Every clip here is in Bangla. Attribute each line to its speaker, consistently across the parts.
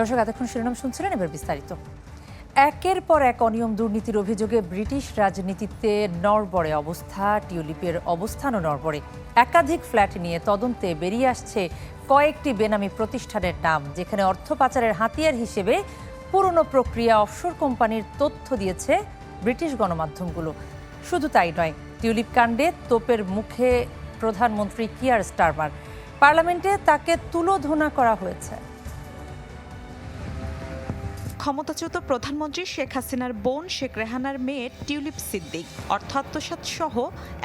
Speaker 1: দর্শক, এতক্ষণ শিরোনাম শুনছিলেন এবার বিস্তারিত। একের পর এক অনিয়ম দুর্নীতির অভিযোগে ব্রিটিশ রাজনীতিতে নড়বড়ে অবস্থা, টিউলিপের অবস্থানও নড়বড়ে। একাধিক ফ্ল্যাট নিয়ে তদন্তে বেরিয়ে আসছে কয়েকটি বেনামি প্রতিষ্ঠানের নাম, যেখানে অর্থ পাচারের হাতিয়ার হিসেবে পুরনো প্রক্রিয়া অফশোর কোম্পানির তথ্য দিয়েছে ব্রিটিশ গণমাধ্যমগুলো। শুধু তাই নয়, টিউলিপ কাণ্ডে তোপের মুখে প্রধানমন্ত্রী কিয়ার স্টারমার। পার্লামেন্টে তাকে তুলোধনা করা হয়েছে।
Speaker 2: ক্ষমতাচ্যুত প্রধানমন্ত্রী শেখ হাসিনার বোন শেখ রেহানার মেয়ে টিউলিপ সিদ্দিক। অর্থ আত্মসাৎ সহ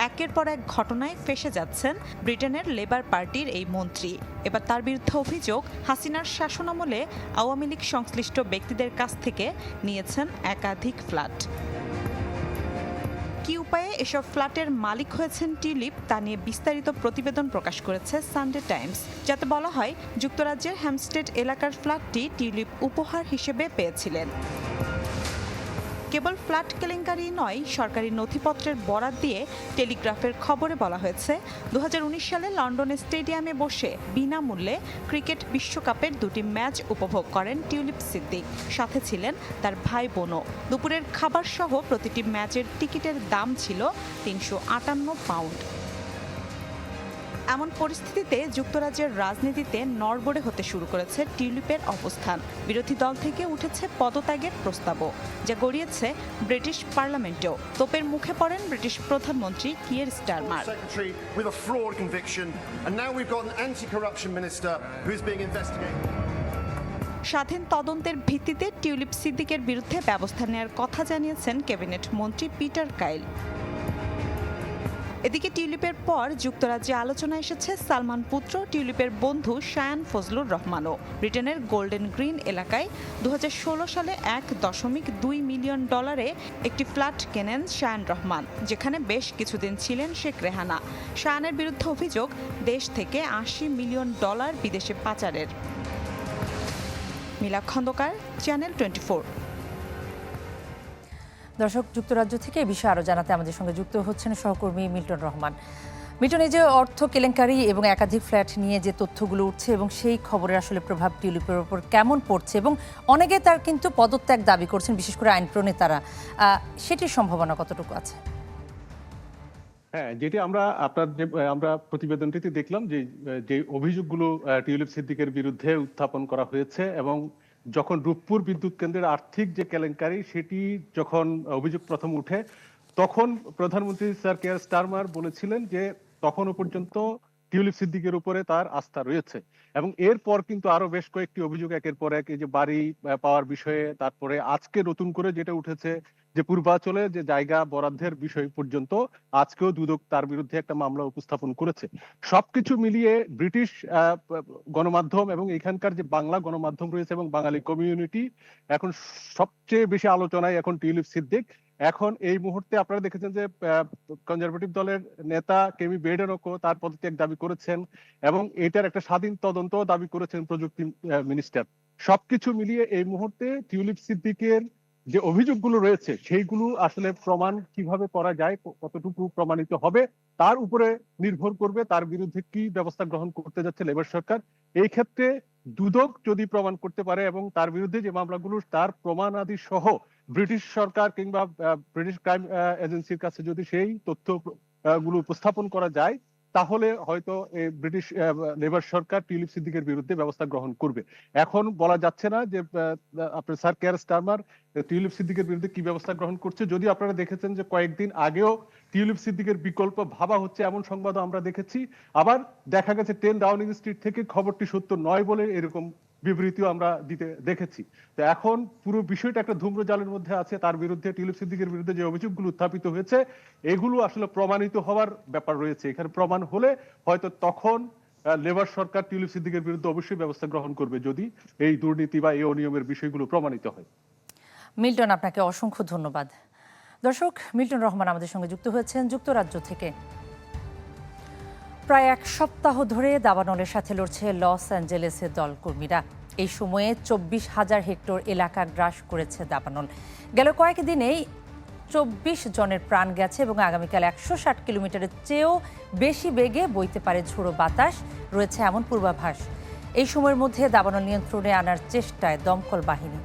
Speaker 2: একের পর এক ঘটনায় ফেসে যাচ্ছেন ব্রিটেনের লেবার পার্টির এই মন্ত্রী। এবার তার বিরুদ্ধে অভিযোগ হাসিনার শাসনামলে আওয়ামী লীগ সংশ্লিষ্ট ব্যক্তিদের কাছ থেকে নিয়েছেন একাধিক ফ্ল্যাট। কি উপায়ে এসব ফ্ল্যাটের মালিক হয়েছেন টিউলিপ তা নিয়ে বিস্তারিত প্রতিবেদন প্রকাশ করেছে সানডে টাইমস, যাতে বলা হয় যুক্তরাজ্যের হ্যামস্টেড এলাকার ফ্ল্যাটটি টিউলিপ উপহার হিসেবে পেয়েছিলেন। কেবল ফ্ল্যাট কেলেঙ্কারি নয়, সরকারি নথিপত্রের বরাত দিয়ে টেলিগ্রাফের খবরে বলা হয়েছে দু হাজার উনিশ সালে লন্ডনের স্টেডিয়ামে বসে বিনামূল্যে ক্রিকেট বিশ্বকাপের দুটি ম্যাচ উপভোগ করেন টিউলিপ সিদ্দিক। সাথে ছিলেন তার ভাই বোনও। দুপুরের খাবার সহ প্রতিটি ম্যাচের টিকিটের দাম ছিল তিনশো আটান্ন পাউন্ড। এমন পরিস্থিতিতে যুক্তরাজ্যের রাজনীতিতে নড়বড়ে হতে শুরু করেছে টিউলিপের অবস্থান। বিরোধী দল থেকে উঠেছে পদত্যাগের প্রস্তাবও যা গড়িয়েছে ব্রিটিশ পার্লামেন্টেও। তোপের মুখে পড়েন ব্রিটিশ প্রধানমন্ত্রী কিয়ের স্টারমার. স্বাধীন তদন্তের ভিত্তিতে টিউলিপ সিদ্দিকের বিরুদ্ধে ব্যবস্থা নেওয়ার কথা জানিয়েছেন ক্যাবিনেট মন্ত্রী পিটার কাইল। এদিকে টিউলিপের পর যুক্তরাজ্যে আলোচনা এসেছে সালমান পুত্র, টিউলিপের বন্ধু শায়ান ফজলুর রহমানও। ব্রিটেনের গোল্ডেন গ্রিন এলাকায় দু হাজার ষোলো সালে এক দশমিক দুই মিলিয়ন ডলারে একটি ফ্ল্যাট কেনেন শায়ান রহমান, যেখানে বেশ কিছুদিন ছিলেন শেখ রেহানা। শায়ানের বিরুদ্ধে অভিযোগ, দেশ থেকে আশি মিলিয়ন ডলার বিদেশে পাচারের। মিলা খন্দকার, চ্যানেল টোয়েন্টি
Speaker 1: দর্শক, যুক্তরাজ্য থেকে এই বিষয়ে আরও জানাতে আমাদের সঙ্গে যুক্ত হচ্ছেন সহকর্মী মিল্টন রহমান। মিল্টন, এই যে অর্থ কেলেঙ্কারি এবং একাধিক ফ্ল্যাট নিয়ে যে তথ্যগুলো উঠছে এবং সেই খবরের আসলে প্রভাব টিউলিপের ওপর কেমন পড়ছে এবং অনেকে তার কিন্তু পদত্যাগ দাবি করছেন, বিশেষ করে আইন প্রণেতারা সেটির সম্ভাবনা কতটুকু আছে?
Speaker 3: হ্যাঁ যেটি আমরা আপনার যে, আমরা প্রতিবেদনটিতে দেখলাম যে যে অভিযোগগুলো টিউলিপ সিদ্দিকের বিরুদ্ধে উত্থাপন করা হয়েছে এবং যখন রূপপুর বিদ্যুৎ কেন্দ্রের আর্থিক যে কেলেঙ্কারি, সেটি যখন অভিযোগ প্রথম উঠে, তখন প্রধানমন্ত্রী স্যার কেয়ার স্টারমার বলেছিলেন যে তখনও পর্যন্ত টিউলিপ সিদ্দিকের উপরে তার আস্থা রয়েছে। এবং এরপর কিন্তু আরও বেশ কয়েকটি অভিযোগ একের পর এক যে বাড়ি পাওয়ার বিষয়ে, তারপরে আজকে নতুন করে যেটা উঠেছে যে পূর্বাচলে যে জায়গা বরাদ্দের বিষয় পর্যন্ত আজকেও দুদক তার বিরুদ্ধে একটা মামলা উপস্থাপন করেছে। সবকিছু মিলিয়ে ব্রিটিশ গণমাধ্যম এবং এখানকার যে বাংলা গণমাধ্যম রয়েছে এবং বাঙালি কমিউনিটি এখন সবচেয়ে বেশি আলোচনায় এখন টিউলিপ সিদ্দিক। এখন এই মুহূর্তে আপনারা দেখেছেন যে কনজারভেটিভ দলের নেতা কেমি বেডেনকো তার পদত্যাগ দাবি করেছেন এবং এটার একটা স্বাধীন তদন্ত দাবি করেছেন প্রযুক্তি মিনিস্টার। সবকিছু মিলিয়ে এই মুহূর্তে টিউলিপ সিদ্দিকের যে অভিযোগগুলো রয়েছে, সেইগুলো আসলে প্রমাণ কীভাবে করা যায় কতটুকু প্রমাণিত হবে, তার উপরে নির্ভর করবে তার বিরুদ্ধে কি ব্যবস্থা গ্রহণ করতে যাচ্ছে লেবার সরকার। এই ক্ষেত্রে দুদক যদি প্রমাণ করতে পারে এবং তার বিরুদ্ধে যে মামলাগুলো, তার প্রমাণ আদি সহ ব্রিটিশ সরকার কিংবা ব্রিটিশ ক্রাইম এজেন্সির কাছে যদি সেই তথ্যগুলো উপস্থাপন করা যায় তাহলে হয়তো ব্রিটিশ লেবার সরকার টিউলিপ সিদ্দিকের বিরুদ্ধে ব্যবস্থা গ্রহণ করবে। এখন বলা যাচ্ছে না যে আপনার স্যার কেয়ার স্টারমার টিউলিপ সিদ্দিকের বিরুদ্ধে কি ব্যবস্থা গ্রহণ করছে। যদি আপনারা দেখেছেন যে কয়েকদিন আগেও টিউলিপ সিদ্দিকের বিকল্প ভাবা হচ্ছে এমন সংবাদও আমরা দেখেছি। আবার দেখা গেছে টেন ডাউনিং স্ট্রিট থেকে খবরটি সত্য নয় বলে এরকম বিবৃতিও আমরা দিতে দেখেছি। তো এখন পুরো বিষয়টা একটা ধূম্রজালের মধ্যে আছে, তার বিরুদ্ধে টিউলিপ সিদ্দিকের বিরুদ্ধে যে অভিযোগগুলো উত্থাপিত হয়েছে, এগুলো আসলে প্রমাণিত হওয়ার ব্যাপার রয়েছে। এখানে প্রমাণ হলে হয়তো তখন লেবার সরকার টিউলিপ সিদ্দিকের বিরুদ্ধে অবশ্যই ব্যবস্থা গ্রহণ করবে যদি এই দুর্নীতি বা এই অনিয়মের বিষয়গুলো প্রমাণিত হয়।
Speaker 1: মিল্টন, আপনাকে অসংখ্য ধন্যবাদ। দর্শক, মিল্টন রহমান আমাদের সঙ্গে যুক্ত হয়েছেন যুক্তরাজ্য থেকে। প্রায় এক সপ্তাহ ধরে দাবানলের সাথে লড়ছে লস অ্যাঞ্জেলেসের দলকর্মীরা। এই সময়ে চব্বিশ হাজার হেক্টর এলাকা গ্রাস করেছে দাবানল। গেল কয়েকদিনেই চব্বিশ জনের প্রাণ গেছে এবং আগামীকাল একশো ষাট কিলোমিটারের চেয়েও বেশি বেগে বইতে পারে ঝোড়ো বাতাস, রয়েছে এমন পূর্বাভাস। এই সময়ের মধ্যে দাবানল নিয়ন্ত্রণে আনার চেষ্টায় দমকল বাহিনী।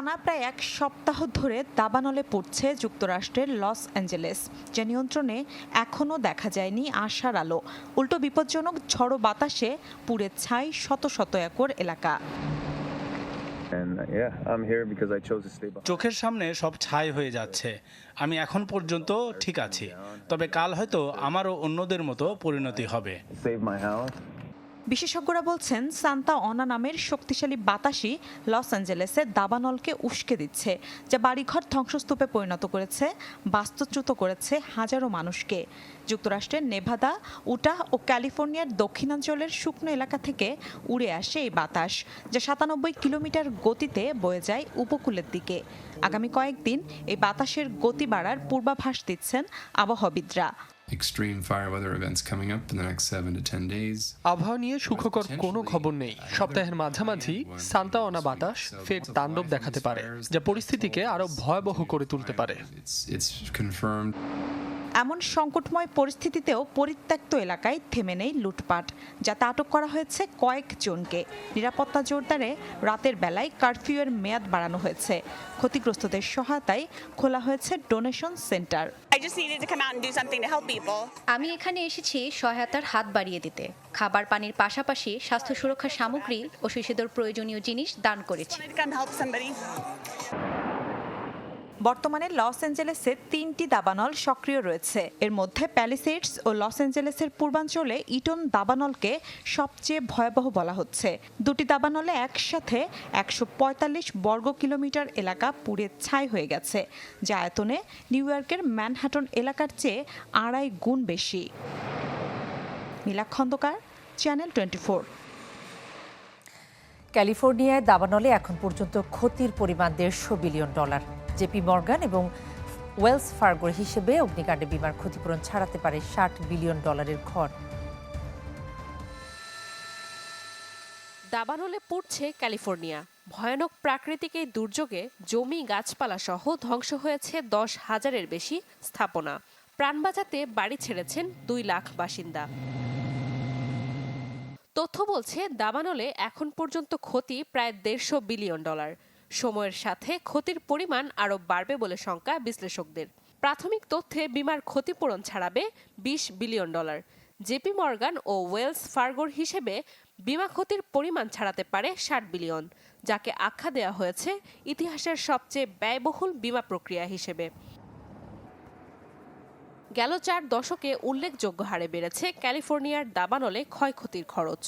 Speaker 2: টানা প্রায় এক সপ্তাহ ধরে দাবানলে পড়ছে যুক্তরাষ্ট্রের লস অ্যাঞ্জেলেস যে নিয়ন্ত্রণে এখনও দেখা যায়নি আশার আলো। উল্টো বিপজ্জনক ঝড়ো বাতাসে পুড়ে ছাই শত শত একর এলাকা.
Speaker 4: চোখের সামনে সব ছাই হয়ে যাচ্ছে। আমি এখন পর্যন্ত ঠিক আছি। তবে কাল হয়তো আমারও অন্যদের মতো পরিণতি হবে।
Speaker 5: Save my house.
Speaker 2: বিশেষজ্ঞরা বলছেন, সান্তা অনা নামের শক্তিশালী বাতাসই লস অ্যাঞ্জেলেসে দাবানলকে উস্কে দিচ্ছে, যা বাড়িঘর ধ্বংসস্তূপে পরিণত করেছে, বাস্তুচ্যুত করেছে হাজারো মানুষকে। যুক্তরাষ্ট্রের নেভাদা, উটাহ ও ক্যালিফোর্নিয়ার দক্ষিণাঞ্চলের শুকনো এলাকা থেকে উড়ে আসে এই বাতাস, যা সাতানব্বই কিলোমিটার গতিতে বয়ে যায় উপকূলের দিকে। আগামী কয়েকদিন এই বাতাসের গতি বাড়ার পূর্বাভাস দিচ্ছেন আবহাওয়াবিদরা।
Speaker 6: extreme fire weather coming up the next 7 to days.
Speaker 7: আবহাওয়া নিয়ে সুখকর কোনো খবর নেই। সপ্তাহের মাঝামাঝি সান্তা অনা বাতাস ফের তাণ্ডব দেখাতে পারে যা পরিস্থিতিকে আরও ভয়াবহ করে তুলতে পারে।
Speaker 6: It's confirmed.
Speaker 2: এমন সংকটময় পরিস্থিতিতেও পরিত্যক্ত এলাকায় থেমে নেই লুটপাট যাতে আটক করা হয়েছে কয়েকজনকে নিরাপত্তা জোরদারে রাতের বেলায় কারফিউয়ের মেয়াদ বাড়ানো হয়েছে। ক্ষতিগ্রস্তদের সহায়তায় খোলা হয়েছে ডোনেশন সেন্টার.
Speaker 8: আমি এখানে এসেছি সহায়তার হাত বাড়িয়ে দিতে। খাবার পানির পাশাপাশি স্বাস্থ্য সুরক্ষা সামগ্রী ও শিশুদের প্রয়োজনীয় জিনিস দান করেছি
Speaker 9: Wanted to come help somebody.
Speaker 2: বর্তমানে লস অ্যাঞ্জেলেসে তিনটি দাবানল সক্রিয় রয়েছে। এর মধ্যে প্যালিসেডস ও লস অ্যাঞ্জেলেসের পূর্বাঞ্চলে ইটন দাবানলকে সবচেয়ে ভয়াবহ বলা হচ্ছে। দুটি দাবানলে একসাথে একশো পঁয়তাল্লিশ বর্গ কিলোমিটার এলাকা পুড়ে ছাই হয়ে গেছে। যা আয়তনে নিউ ইয়র্কের ম্যানহাটন এলাকার চেয়ে আড়াই গুণ বেশি। Nila Khandaker, channel twenty four.
Speaker 1: ক্যালিফোর্নিয়ায় দাবানলে এখন পর্যন্ত ক্ষতির পরিমাণ দেড়শো বিলিয়ন ডলার। জেপি মর্গান এবং ওয়েলস ফার্গোর হিসেবে অগ্নিকাণ্ডে বিমার ক্ষতিপূরণ ছাড়াতে পারে ষাট বিলিয়ন ডলারের ঘর।
Speaker 10: দাবানলে পড়ছে ক্যালিফোর্নিয়া। ভয়ানক প্রাকৃতিক এই দুর্যোগে জমি গাছপালা সহ ধ্বংস হয়েছে দশ হাজারের বেশি স্থাপনা। প্রাণ বাঁচাতে বাড়ি ছেড়েছেন দুই লাখ বাসিন্দা। তথ্য বলছে, দাবানলে এখন পর্যন্ত ক্ষতি প্রায় দেড়শো বিলিয়ন ডলার। সময়ের সাথে ক্ষতির পরিমাণ আরও বাড়বে বলে শঙ্কা বিশ্লেষকদের। প্রাথমিক তথ্যে বিমার ক্ষতিপূরণ ছাড়াবে বিশ বিলিয়ন ডলার। জেপি মর্গান ও ওয়েলস ফার্গোর হিসেবে বিমা ক্ষতির পরিমাণ ছাড়াতে পারে ষাট বিলিয়ন, যাকে আখ্যা দেওয়া হয়েছে ইতিহাসের সবচেয়ে ব্যয়বহুল বিমা প্রক্রিয়া হিসেবে। গেল চার দশকে উল্লেখযোগ্য হারে বেড়েছে ক্যালিফোর্নিয়ার দাবানলে ক্ষয়ক্ষতির খরচ।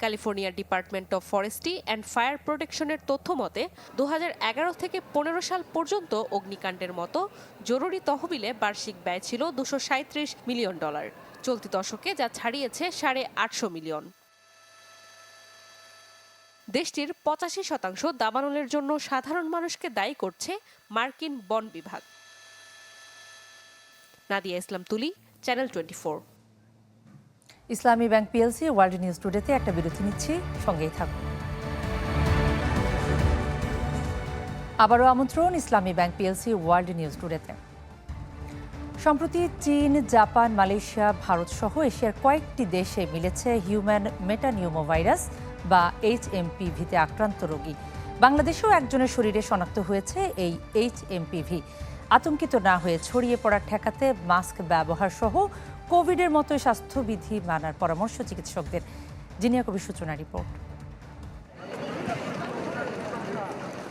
Speaker 10: ক্যালিফোর্নিয়ার department of forestry and fire প্রোটেকশনের তথ্য মতে দু হাজার এগারো থেকে পনেরো সাল পর্যন্ত অগ্নিকাণ্ডের মতো জরুরি তহবিলে বার্ষিক ব্যয় ছিল দুশো মিলিয়ন ডলার। চলতি দশকে যা ছাড়িয়েছে সাড়ে আটশো মিলিয়ন। দেশটির পঁচাশি শতাংশ দাবানলের জন্য সাধারণ মানুষকে দায়ী করছে মার্কিন বন বিভাগ। Nadia Islam Tuli, channel twenty
Speaker 1: Islami bank PLC world news টুডেতে একটা বিরতি নিচ্ছি, সঙ্গেই থাকুন। আবারও আমন্ত্রণ Islami bank PLC world news টুডেতে। সম্প্রতি চীন, জাপান, মালয়েশিয়া ভারত সহ এশিয়ার কয়েকটি দেশে মিলেছে হিউম্যান মেটানিউমো ভাইরাস বা এইচএমপিভিতে আক্রান্ত রোগী। বাংলাদেশেও একজনের শরীরে শনাক্ত হয়েছে এই এইচএমপিভি আতঙ্কিত না হয়ে ছড়িয়ে পড়া ঠেকাতে মাস্ক ব্যবহার সহ কোভিডের মতো স্বাস্থ্যবিধি মানার পরামর্শ চিকিৎসকদের। জিনিয়া কবি সূচনা রিপোর্ট।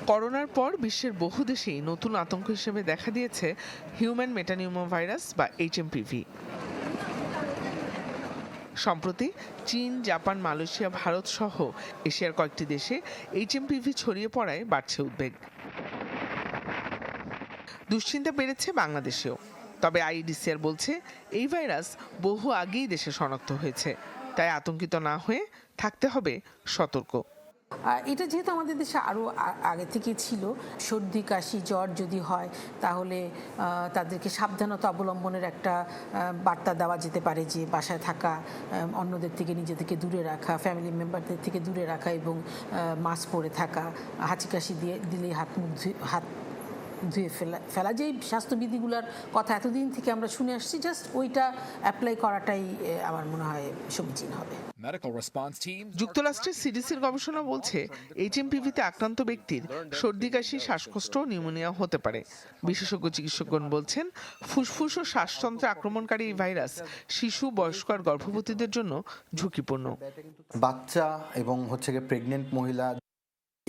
Speaker 11: করোনার পর বিশ্বের বহু দেশেই নতুন আতঙ্ক হিসেবে দেখা দিয়েছে হিউম্যান মেটানিউমো ভাইরাস বা এইচএমপিভি সম্প্রতি চীন, জাপান, মালয়েশিয়া, ভারত সহ এশিয়ার কয়েকটি দেশে এইচএমপিভি ছড়িয়ে পড়ায় বাড়ছে উদ্বেগ। দুশ্চিন্তা বেড়েছে বাংলাদেশেও। তবে আইডিসিআর বলছে, এই ভাইরাস বহু আগেই দেশে শনাক্ত হয়েছে। তাই আতঙ্কিত না হয়ে থাকতে হবে সতর্ক।
Speaker 12: এটা যেহেতু আমাদের দেশে আরও আগে থেকে ছিল, সর্দি, কাশি, জ্বর যদি হয়, তাহলে তাদেরকে সাবধানতা অবলম্বনের একটা বার্তা দেওয়া যেতে পারে যে বাসায় থাকা অন্যদের থেকে নিজেদেরকে দূরে রাখা ফ্যামিলি মেম্বারদের থেকে দূরে রাখা এবং মাস্ক পরে থাকা, হাঁচি কাশি দিয়ে, দিলেই হাত মুখ হাত ধুয়ে ফেলা ফেলা যেই স্বাস্থ্যবিধিগুলোর কথা এতদিন থেকে আমরা শুনে আসছি জাস্ট ওইটা অ্যাপ্লাই করাটাই আমার মনে হয় সমীচীন হবে।
Speaker 11: যুক্তরাষ্ট্রের সিডিসির গবেষণা বলছে এইচএমপিভিতে আক্রান্ত ব্যক্তির সর্দি কাশি শ্বাসকষ্ট ও নিউমোনিয়া হতে পারে। বিশেষজ্ঞ চিকিৎসকগণ বলছেন ফুসফুস ও শ্বাসতন্ত্রে আক্রমণকারী এই ভাইরাস শিশু বয়স্ক আর গর্ভবতীদের জন্য ঝুঁকিপূর্ণ।
Speaker 13: বাচ্চা এবং হচ্ছে গিয়ে প্রেগনেন্ট মহিলা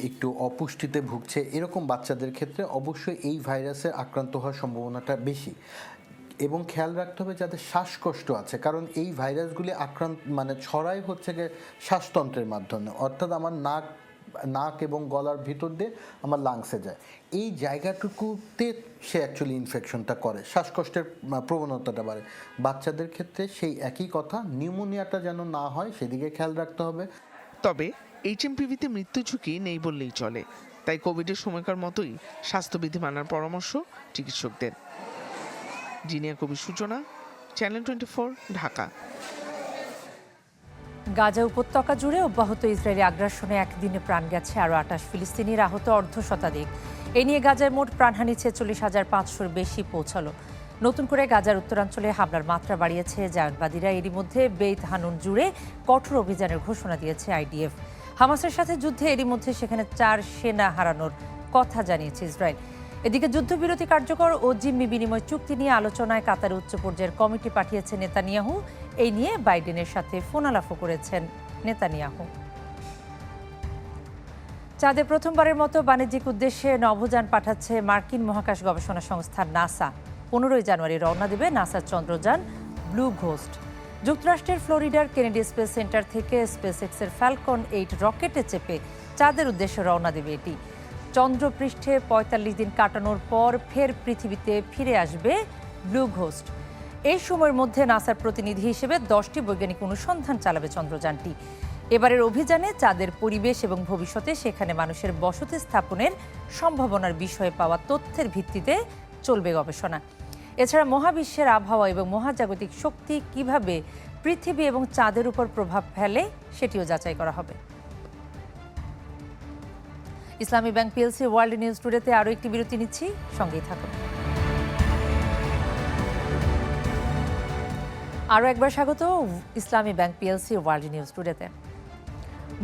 Speaker 13: একটু অপুষ্টিতে ভুগছে। এরকম বাচ্চাদের ক্ষেত্রে অবশ্যই এই ভাইরাসের আক্রান্ত হওয়ার সম্ভাবনাটা বেশি। এবং খেয়াল রাখতে হবে যাদের শ্বাসকষ্ট আছে। কারণ এই ভাইরাসগুলি আক্রান্ত মানে ছড়াই হচ্ছে গিয়ে শ্বাসতন্ত্রের মাধ্যমে। অর্থাৎ আমার নাক নাক এবং গলার ভিতর দিয়ে আমার লাংসে যায়। এই জায়গাটুকুতে সে অ্যাকচুয়ালি ইনফেকশনটা করে। শ্বাসকষ্টের প্রবণতাটা বাড়ে। বাচ্চাদের ক্ষেত্রে সেই একই কথা নিউমোনিয়াটা যেন না হয়, সেদিকে খেয়াল রাখতে হবে।
Speaker 11: তবে এইচএমপিভিতে মৃত্যু ঝুঁকি নেই বললেই চলে। তাই কোভিডের সময়কার মতোই স্বাস্থ্যবিধি মানার পরামর্শ চিকিৎসকদের। জিনিয়া কবির সূচনা, চ্যানেল টোয়েন্টি ঢাকা।
Speaker 1: গাজা উপত্যকা জুড়ে অব্যাহত ইসরায়েলি আগ্রাসনে একদিনে প্রাণ গেছে আরও আটাশ ফিলিস্তিনির আহত অর্ধ শতাধিক এ নিয়ে গাজায় মোট প্রাণহানি ছেচল্লিশ হাজার পাঁচশোর বেশি পৌঁছালো। নতুন করে গাজার উত্তরাঞ্চলে হামলার মাত্রা বাড়িয়েছে জায়নবাদীরা এরই মধ্যে বেইত হানুন জুড়ে কঠোর অভিযানের ঘোষণা দিয়েছে আইডিএফ। হামাসের সাথে যুদ্ধে এরই মধ্যে সেখানে চার সেনা হারানোর কথা জানিয়েছে ইসরায়েল। এদিকে যুদ্ধবিরতি কার্যকর ও জিম্মি বিনিময় চুক্তি নিয়ে আলোচনায় কাতার উচ্চ পর্যায়ের কমিটি পাঠিয়েছে নেতানিয়াহু। এই নিয়ে বাইডেনের সাথে ফোনালাফও করেছেন নেতানিয়াহু। চাঁদে প্রথমবারের মতো বাণিজ্যিক উদ্দেশ্যে নভোযান পাঠাচ্ছে মার্কিন মহাকাশ গবেষণা সংস্থা নাসা। পনেরোই জানুয়ারি রওনা দেবে নাসার চন্দ্রযান ব্লু ঘোস্ট। যুক্তরাষ্ট্রের ফ্লোরিডার কেনেডি স্পেস সেন্টার থেকে স্পেস এক্সের ফ্যালকন এইট রকেটে চেপে চাঁদের উদ্দেশ্যে রওনা দেবে এটি। চন্দ্রপৃষ্ঠে পঁয়তাল্লিশ দিন কাটানোর পর ফের পৃথিবীতে ফিরে আসবে ব্লু ঘোস্ট। এই সময়ের মধ্যে নাসার প্রতিনিধি হিসেবে দশটি বৈজ্ঞানিক অনুসন্ধান চালাবে চন্দ্রযানটি। এবারের অভিযানে চাঁদের পরিবেশ এবং ভবিষ্যতে সেখানে মানুষের বসতি স্থাপনের সম্ভাবনার বিষয়ে পাওয়া তথ্যের ভিত্তিতে চলবে গবেষণা। এছাড়া মহাবিশ্বের আবহাওয়া এবং মহাজাগতিক শক্তি কীভাবে পৃথিবী এবং চাঁদের উপর প্রভাব ফেলে সেটিও যাচাই করা হবে। Islami bank PLC world news টুডেতে আরও একটি বিরতি নিচ্ছি, সঙ্গেই থাকুন। আরও একবার স্বাগত Islami bank PLC world news টুডেতে।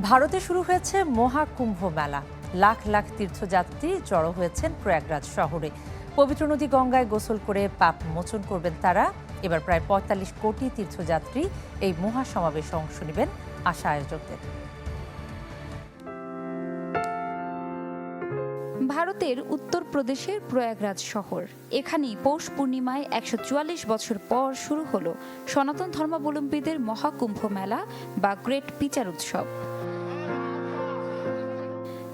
Speaker 1: ভারতে শুরু হয়েছে মহাকুম্ভ মেলা। লাখ লাখ তীর্থযাত্রী জড়ো হয়েছেন প্রয়াগরাজ শহরে। পবিত্র নদী গঙ্গায় গোসল করে পাপ মোচন করবেন তারা। এবার প্রায় পঁয়তাল্লিশ কোটি তীর্থযাত্রী এই মহাসমাবেশে অংশ নেবেন আশা আয়োজকদের।
Speaker 14: ভারতের উত্তরপ্রদেশের প্রয়াগরাজ শহর। এখানেই পৌষ পূর্ণিমায় একশো চুয়াল্লিশ বছর পর শুরু হলো সনাতন ধর্মাবলম্বীদের মহাকুম্ভ মেলা বা গ্রেট পিচার উৎসব।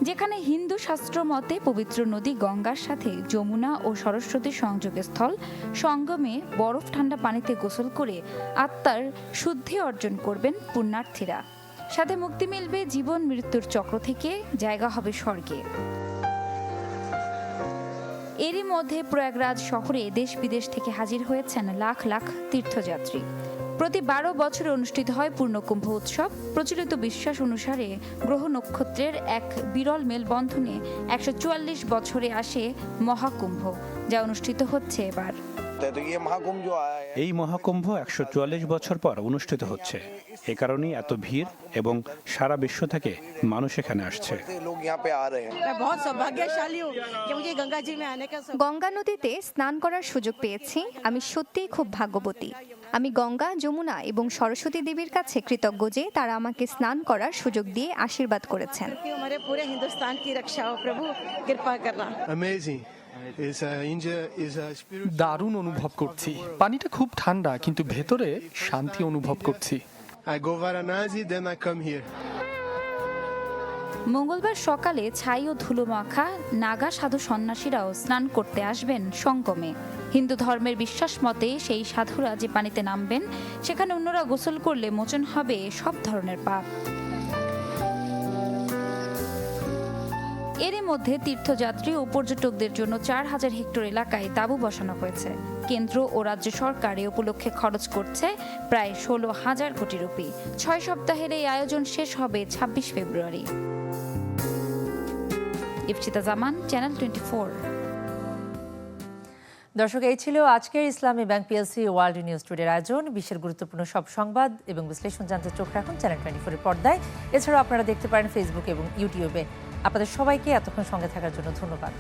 Speaker 14: যেখানে হিন্দু শাস্ত্র মতে পবিত্র নদী গঙ্গার সাথে যমুনা ও সরস্বতী সংযোগের স্থল সঙ্গমে বরফ ঠান্ডা পানিতে গোসল করে আত্মার শুদ্ধি অর্জন করবেন পুণ্যার্থীরা। সাথে মুক্তি মিলবে জীবন মৃত্যুর চক্র থেকে, জায়গা হবে স্বর্গে। এরই মধ্যে প্রয়াগরাজ শহরে দেশ বিদেশ থেকে হাজির হয়েছেন লাখ লাখ তীর্থযাত্রী। প্রতি বারো বছরে অনুষ্ঠিত হয় পূর্ণকুম্ভ উৎসব। প্রচলিত বিশ্বাস অনুসারে গ্রহ নক্ষত্রের এক বিরল মেলবন্ধনে একশো চুয়াল্লিশ বছরে আসে মহাকুম্ভ যা অনুষ্ঠিত হচ্ছে এবার।
Speaker 15: এই মহাকুম্ভ একশো চুয়াল্লিশ বছর পর অনুষ্ঠিত হচ্ছে। এ কারণেই এত ভিড় এবং সারা বিশ্ব থেকে মানুষ এখানে আসছে।
Speaker 16: গঙ্গা নদীতে স্নান করার সুযোগ পেয়েছি। আমি সত্যিই খুব ভাগ্যবতী। আমি গঙ্গা যমুনা এবং সরস্বতী দেবীর কাছে কৃতজ্ঞ যে তারা আমাকে স্নান করার সুযোগ দিয়ে আশীর্বাদ করেছেন।
Speaker 7: দারুণ অনুভব করছি। পানিটা খুব ঠান্ডা কিন্তু ভেতরে শান্তি অনুভব করছি।
Speaker 17: I go Varanasi, then I come here.
Speaker 14: মঙ্গলবার সকালে ছাই ও ধুলো মাখা নাগা সাধু সন্ন্যাসীরাও স্নান করতে আসবেন সঙ্গমে। হিন্দু ধর্মের বিশ্বাস মতে সেই সাধুরা যে পানিতে নামবেন, সেখানে অন্যরা গোসল করলে মোচন হবে সব ধরনের পাপ। এরই মধ্যে তীর্থযাত্রী ও পর্যটকদের জন্য চার হাজার হেক্টর এলাকায় তাঁবু বসানো হয়েছে। কেন্দ্র ও রাজ্য সরকার এ উপলক্ষে খরচ করছে প্রায় ষোলো হাজার কোটি রুপি। ছয় সপ্তাহের এই আয়োজন শেষ হবে ছাব্বিশ ফেব্রুয়ারি। ইফসিতা জামান চ্যানেল টোয়েন্টি
Speaker 1: দর্শক, এই ছিল আজকের Islami bank PLC world news টুডের আয়োজন। বিশ্বের গুরুত্বপূর্ণ সব সংবাদ এবং বিশ্লেষণ জানতে চোখ রাখুন চ্যানেল টোয়েন্টি ফোরের পর্দায়। এছাড়াও আপনারা দেখতে পারেন ফেসবুক এবং ইউটিউবে আপনাদের সবাইকে এতক্ষণ সঙ্গে থাকার জন্য ধন্যবাদ।